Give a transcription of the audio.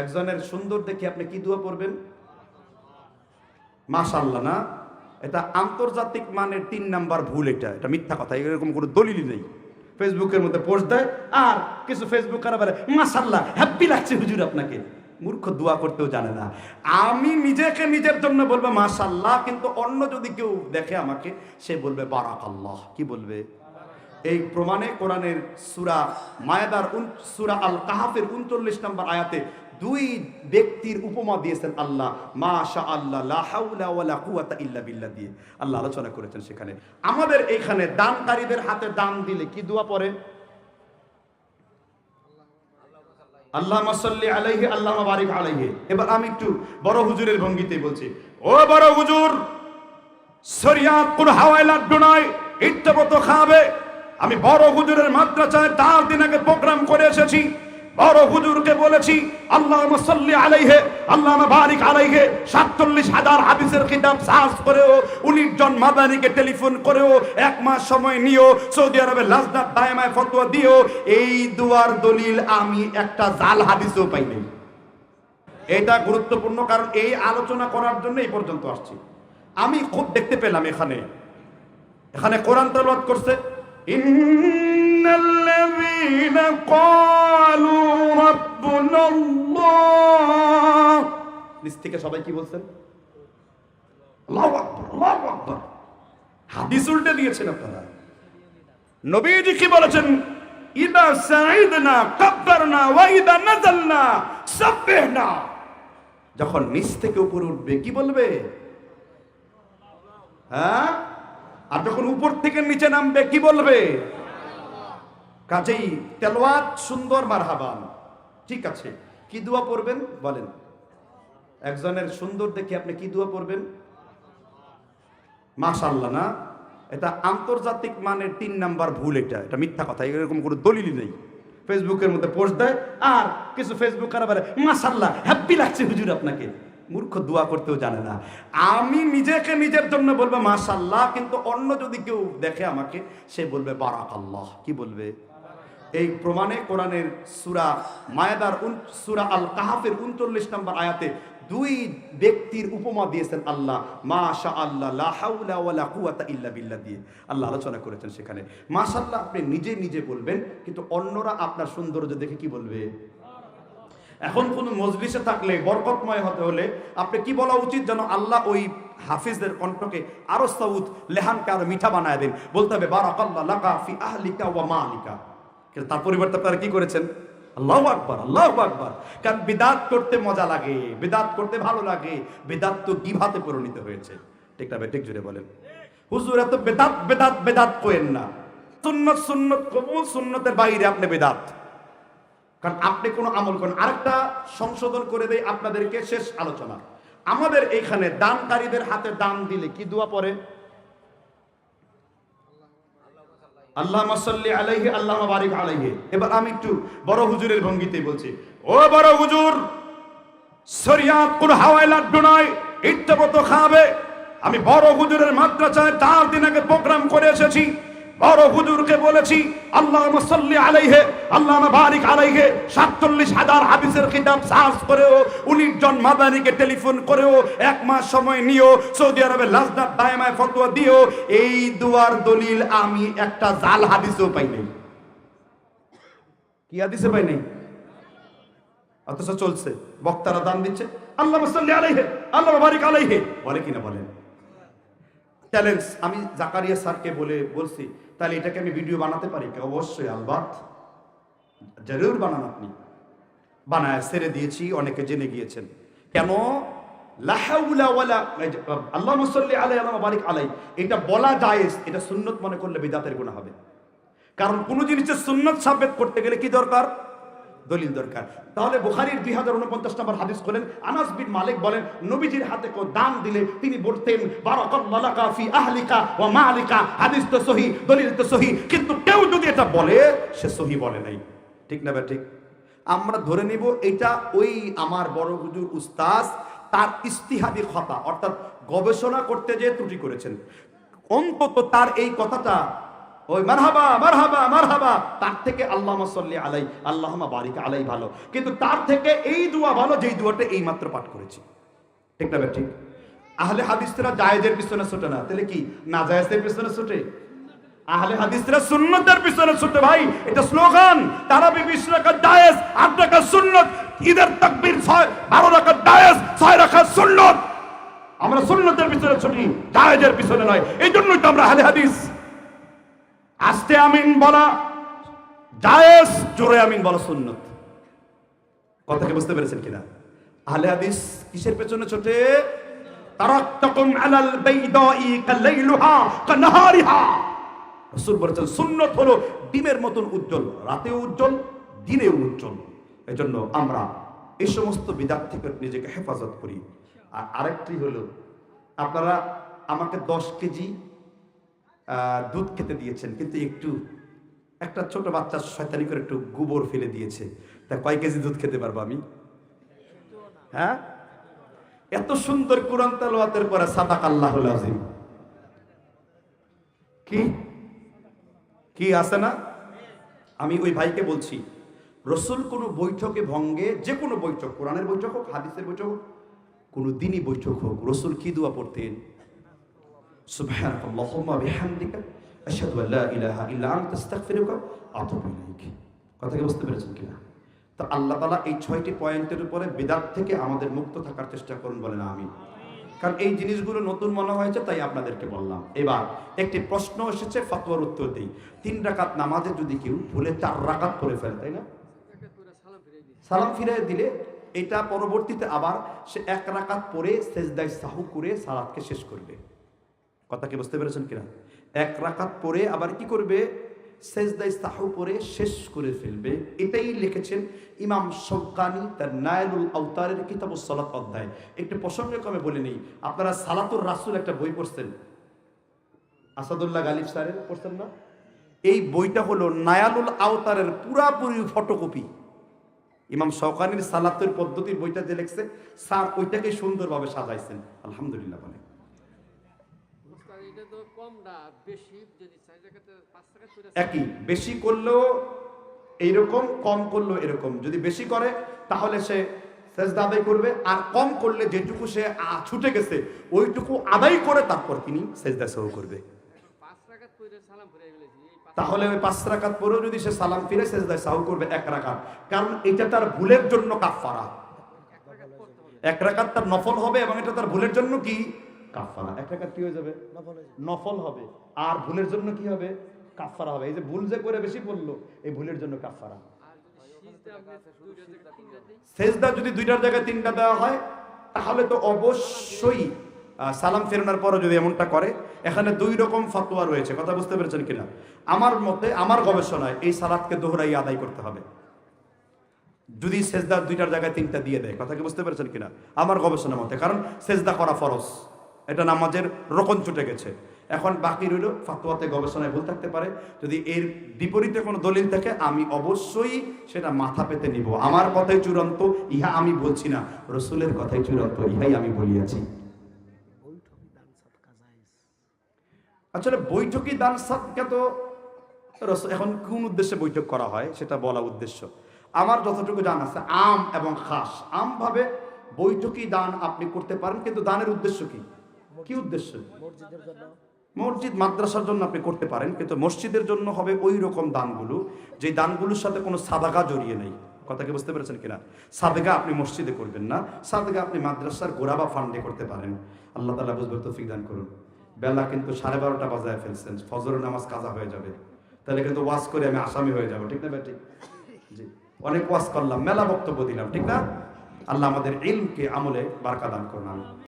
একজনের সুন্দর দেখে আপনি কি দোয়া পড়বেন? মাশাল্লাহ না? এটা আন্তর্জাতিক মানের তিন নাম্বার ভুল এটা। এটা মিথ্যা কথা, এরকম কোনো দলিলই নেই। ফেসবুকের মধ্যে পোস্ট দেয়, আর কিছু ফেসবুক বলে মাশাল্লাহ হ্যাপি লাগছে হুজুর আপনাকে। মূর্খ দোয়া করতেও জানে না। আমি নিজেকে নিজের জন্য বলব মাশাল্লাহ কিন্তু অন্য যদি কেউ দেখে আমাকে, সে বলবে বারাক আল্লাহ কি বলবে? এই প্রমাণে কোরআনের সুরা মায়াদার সুরা আল কাহাফের উনচল্লিশ নম্বর আয়াতে দুই ব্যক্তির উপমা দিয়েছেন আল্লাহ মা আল্লাহ লা হাওলা ওয়ালা কুওয়াতা ইল্লা বিল্লাহ দিয়ে। আল্লাহ আলোচনা করেছেন সেখানে। আমাদের এইখানে দানকারীদের হাতে দান দিলে কি দোয়া পড়ে আল্লাহ মাসাল্লি আলাইহি আল্লাহ বারিক আলাইহি। এবার আমি একটু বড় হুজুরের ভঙ্গিতে বলছি। ও বড় হুজুর শরিয়াত কোন হাওয়াই লাড্ডু নয় ইট্টাপত খাবে। আমি বড় হুজুরের মাদ্রাসায় চার দিন আগে প্রোগ্রাম করে এসেছি। বড় হুজুরকে বলেছি আল্লাহ সাল্লি আলাইহে আল্লাহ বারিক আলাইহে, সাতচল্লিশ হাজার হাদিসের কিতাব সার্চ করেও, উনিশ জন মাদানিকে টেলিফোন করেও, এক মাস সময় নিয়েও, সৌদি আরবের লাজদার দায়মায় ফতোয়া দিয়েও, এই দুয়ার দলিল আমি একটা জাল হাদিসও পাই নাই। এটা গুরুত্বপূর্ণ কারণ এই আলোচনা করার জন্য এই পর্যন্ত আসছি। আমি খুব দেখতে পেলাম এখানে। এখানে কোরআন তেলাওয়াত করছে ইন্নাল্লাযীনা ক্বালু নিচ থেকে সবাই কি বলছেন? হাদিস উল্টে দিয়েছেন আপনারা। নবীজি কি বলেছেন? ইদা সাইদনা কাব্বারনা ওয়া ইদা নাযালনা সাব্বিহনা। যখন নিচ থেকে উপরে উঠবে কি বলবে? হ্যাঁ? আর যখন উপর থেকে নিচে নামবে কি বলবে? কাজেই তেলওয়াত সুন্দর মারহাবান। ঠিক আছে, কি দোয়া পড়বেন? বলেন। একজনের সুন্দর দেখে আপনি কি দোয়া পড়বেন? মাশাল্লাহ না? এটা আন্তর্জাতিক মানের তিন নাম্বার ভুল এটা এটা মিথ্যা কথা, এরকম কোনো দলিলই নেই। ফেসবুকের মধ্যে পোস্ট দেয়, আর কিছু ফেসবুক কারা বলে মাশাল্লাহ হ্যাপি লাগছে হুজুর আপনাকে। মূর্খ দোয়া করতেও জানে না। আমি নিজেকে নিজের জন্য বলব মাশাল্লাহ কিন্তু অন্য যদি কেউ দেখে আমাকে, সে বলবে বারাক আল্লাহ কি বলবে? এই প্রমাণে কোরআনের সুরা মায়াদার সুরা আল কাহাফের উনচল্লিশ নম্বর আয়াতে দুই ব্যক্তির উপমা দিয়েছেন আল্লাহ মা শা আল্লাহ ইল্লা বিল্লাহ দিয়ে। আল্লাহ আলোচনা করেছেন সেখানে। মাশাল্লাহ আপনি নিজে নিজে বলবেন, কিন্তু অন্যরা আপনার সৌন্দর্য দেখে কি বলবে? এখন কোন মজলিসে থাকলে, বরকতময় হতে হলে আপনি কি বলা উচিত যেন আল্লাহ ওই হাফিজদের কণ্ঠকে আরও সাউথ, লেহানকে আরও মিঠা বানায় দিন। বলতে হবে, বারাকাল্লাহ লাকা ফি আহলিকা ওয়া মালিকা। কিন্তু তার পরিবর্তে আপনারা কি করেছেন? আল্লাহ আকবার আল্লাহ আকবার। কারণ বিদাত করতে মজা লাগে, বিদাত করতে ভালো লাগে। বিদাত তো গিভাতে পরিণত হয়েছে। ঠিক না ঠিক জুড়ে বলেন। হুজুর, এত বেদাত বেদাত বেদাত কোয়েন না। সুন্নত সুন্নত, কবুল সুন্নতের বাইরে আপনি বেদাত। কারণ আপনি কোনো আমল করেন আরেকটা সংশোধন করে দেয় আপনাদেরকে, শেষ আলোচনা। আমাদের এইখানে দানকারীদের হাতে দান দিলে কি দোয়া পড়ে? আল্লাহ আলাইহি আল্লাহ আলাইহি। এবার আমি একটু বড় হুজুরের ভঙ্গিতে বলছি। ও বড় হুজুর কোন লাড্ডু আমি বড় হুজুরের দিন আগে প্রোগ্রাম করে এসেছি। বড় হুজুরকে বলেছি আল্লাহ সাল্লি আলাইহে আল্লাহ বারিক আলাইহে, সাতচল্লিশ হাজার হাদিসের কিতাব সার্চ করেও, উনিশ জন মাদানিকে টেলিফোন করেও, এক মাস সময় নিয়েও, সৌদি আরবের লাজদার দায়মায় ফতোয়া দিয়েও, এই দুয়ার দলিল আমি একটা জাল হাদিসও পাই নাই। কি হাদিসে পাই নাই? অথচ চলছে। বক্তারা দান দিচ্ছে আল্লাহ সাল্লি আলাইহে আল্লাহ বারিক আলাইহে। বলে কিনা বলেন? চ্যালেঞ্জ আমি জাকারিয়া স্যারকে বলে বলছি, তাহলে এটাকে আমি ভিডিও বানাতে পারি? কি? অবশ্যই, আলবাত। জরুর বানান আপনি। বানায়, ছেড়ে দিয়েছি, অনেকে জেনে গিয়েছেন। কেন? আল্লাহ মুসল্লি আলাই আল্লাহ বারিক আলাই এটা বলা জায়েজ, এটা সুন্নত মনে করলে বিদাতের গুণা হবে। কারণ কোনো জিনিসের সুন্নত সাব্যত করতে গেলে কি দরকার? দলিল দরকার। তাহলে বুখারীর দুই হাজার উনপঞ্চাশ নম্বর হাদিস খোলেন, আনাস বিন মালিক বলেন, নবীজির হাতে কেউ দান দিলে তিনি বলতেন ফি আহলিকা মালিকা। হাদিস তো সহি, দলিল তো সহি, কিন্তু কেউ যদি এটা বলে, সে সহি বলে নাই। ঠিক না ঠিক আমরা ধরে নিব এটা ওই আমার বড় হুজুর উস্তাজ তার ইস্তিহাদি খতা, অর্থাৎ গবেষণা করতে যে ত্রুটি করেছেন। অন্তত তার এই কথাটা ওই মারহাবা মারহাবা মারহাবা। তার থেকে আল্লাহ সাল্লি আলাই আল্লাহ বারিক আলাই ভালো। কিন্তু তার থেকে এই দোয়া ভালো যেই দোয়াটা এই মাত্র পাঠ করেছি। ঠিক না ঠিক? আহলে হাদিসরা জায়েজের পিছনে ছুটে না। তাহলে কি? না জায়েজের পিছনে ছুটে? আহলে হাদিসরা সুন্নতের পিছনে ছুটে ভাই। এটা স্লোগান। তারা বিশ রাকাত জায়েজ, আট রাকাত সুন্নত। ঈদের তাকবীর ছয়, বারো রাকাত জায়েজ, ছয় রাকাত সুন্নত। আমরা সুন্নতের পিছনে ছুটি, জায়েজের পিছনে নয়। এই জন্যই তো আমরা আহলে হাদিস। আস্তে আমিন বলা, জায়েজ জোরে আমিন বলা সুন্নত। কথা কি বুঝতে পেরেছেন কিনা? আহলে হাদিস কিসের পেছনে ছোটে? তারাক্তাকুম আলাল বাইদাই কালাইলুহা কানাহারিহা রাসূল বলেছেন, সুন্নত হলো ডিমের মতন উজ্জ্বল রাতে উজ্জ্বল দিনে উজ্জ্বল। এজন্য আমরা এই সমস্ত বিদাত থেকে নিজেকে হেফাজত করি। আর আরেকটি হলো, আপনারা আমাকে দশ কেজি দুধ খেতে দিয়েছেন, কিন্তু একটু, একটা ছোট বাচ্চা শয়তানি করে একটু গোবর ফেলে দিয়েছে। তা কয় কেজি দুধ খেতে পারব আমি? হ্যাঁ? এত সুন্দর কোরআন তালোয়াতের পরে সাদাক আল্লাহুল আজিম কি? কি আছে না? আমি ওই ভাইকে বলছি, রসুল কোনো বৈঠকে ভঙ্গে, যে কোনো বৈঠক, কোরআনের বৈঠক হোক, হাদিসের বৈঠক হোক, কোনো দিনই বৈঠক হোক, রসুল কি দোয়া পড়তেন? سبحانك اللهم وبحمدك أشهد أن لا إله إلا أنت أستغفرك وأتوب إليك কথা কি বুঝতে পেরেছেন কিনা তো আল্লাহ তালা এই ছয়টি পয়েন্টের উপরে বেদাত থেকে আমাদের মুক্ত থাকার চেষ্টা করুন বলেন আমি কারণ এই জিনিসগুলো নতুন মনে হয়েছে তাই আপনাদেরকে বললাম এবার একটি প্রশ্ন এসেছে ফতোয়ার উত্তর দিই তিন রাকাত নামাজে যদি কেউ ভুলে চার রাকাত পড়ে ফেলে তাই না সালাম ফিরে দিলে এটা পরবর্তীতে আবার সে এক রাকাত পরে সেজদায় সাহু করে সালাদকে শেষ করবে কথা কি বুঝতে পেরেছেন কিনা? এক রাকাত পরে আবার কি করবে? সেজদাই সাহু পরে শেষ করে ফেলবে। এটাই লিখেছেন ইমাম শৌকানি তার নায়লুল আউতারের কিতাব সালাত অধ্যায়। একটু প্রসঙ্গে কমে বলে নেই, আপনারা সালাতুর রাসুল একটা বই পড়ছেন। আসাদুল্লাহ গালিব স্যারের পড়ছেন না? এই বইটা হলো নায়ালুল আওতারের পুরাপুরি ফটোকপি। ইমাম শৌকানির সালাতের পদ্ধতির বইটা যে লিখছে, স্যার ওইটাকে সুন্দরভাবে সাজাইছেন। আলহামদুলিল্লাহ বলে মুস্তার এটা তো কম না বেশি যদি চার টাকাতে পাঁচ টাকা করে একই বেশি করলেও এইরকম কম করলেও এরকম। যদি বেশি করে তাহলে সে সেজদা আদায় করবে। আর কম করলে যেটুকু সে ছুটে গেছে ওইটুকু আদায় করে তারপর তিনি সেজদা সহ করবে। তাহলে ওই পাঁচ রাকাত পরেও যদি সে সালাম ফিরে সেজদায় সাহু করবে এক রাকাত। কারণ এটা তার ভুলের জন্য কাফারা এক রাকাত তার নফল হবে এবং এটা তার ভুলের জন্য কি? কাফারা। এক রাকাত কি হয়ে যাবে? নফল হবে। আর ভুলের জন্য কি হবে? কাফারা হবে। এই যে ভুল যে করে বেশি পড়ল এই ভুলের জন্য কাফারা। সিজদা যদি দুইটার জায়গায় তিনটা দেওয়া হয় তাহলে তো অবশ্যই সালাম ফেরানোর পরও যদি এমনটা করে এখানে দুই রকম ফতোয়া রয়েছে। কথা বুঝতে পেরেছেন কিনা? আমার মতে আমার গবেষণায় এই সালাদকে দোহরাই আদায় করতে হবে। যদি সেজদা দুইটার জায়গায় তিনটা দিয়ে দেয় কথা কি বুঝতে পেরেছেন কিনা? আমার গবেষণা মতে। কারণ সেজদা করা ফরজ। এটা নামাজের রোকন ছুটে গেছে। এখন বাকি রইল ফাতোয়াতে গবেষণায় ভুল থাকতে পারে। যদি এর বিপরীতে কোনো দলিল থাকে, আমি অবশ্যই সেটা মাথা পেতে নিব। আমার কথাই চূড়ান্ত, ইহা আমি বলছি না। রসুলের কথাই চূড়ান্ত, ইহাই আমি বলিয়াছি। আসলে বৈঠকি দান সাদকা তো এখন কোন উদ্দেশ্যে বৈঠক করা হয় সেটা বলা উদ্দেশ্য। আমার যতটুকু জানা আছে, আম এবং খাস। আম ভাবে বৈঠকি দান আপনি করতে পারেন, কিন্তু দানের উদ্দেশ্য কি? কি উদ্দেশ্য? মসজিদ মাদ্রাসার জন্য আপনি করতে পারেন কিন্তু মসজিদের জন্য হবে ওই রকম দানগুলো যে দানগুলোর সাথে কোনো সাদাগা জড়িয়ে নেই। কথা কি বুঝতে পেরেছেন কিনা? সাদগা আপনি মসজিদে করবেন না সাদগা আপনি মাদ্রাসার গোড়া বা ফান্ডে করতে পারেন। আল্লাহ তালা বুঝবে তৌফিক দান করুন। বেলা কিন্তু সাড়ে বারোটা বাজায় ফেলছেন ফজরের নামাজ কাজা হয়ে যাবে। তাহলে কিন্তু ওয়াজ করে আমি আসামি হয়ে যাব ঠিক না ঠিক। জি। অনেক ওয়াজ করলাম মেলা বক্তব্য দিলাম ঠিক না? আল্লাহ আমাদের ইলমকে আমলে বারকা দান করুন আমি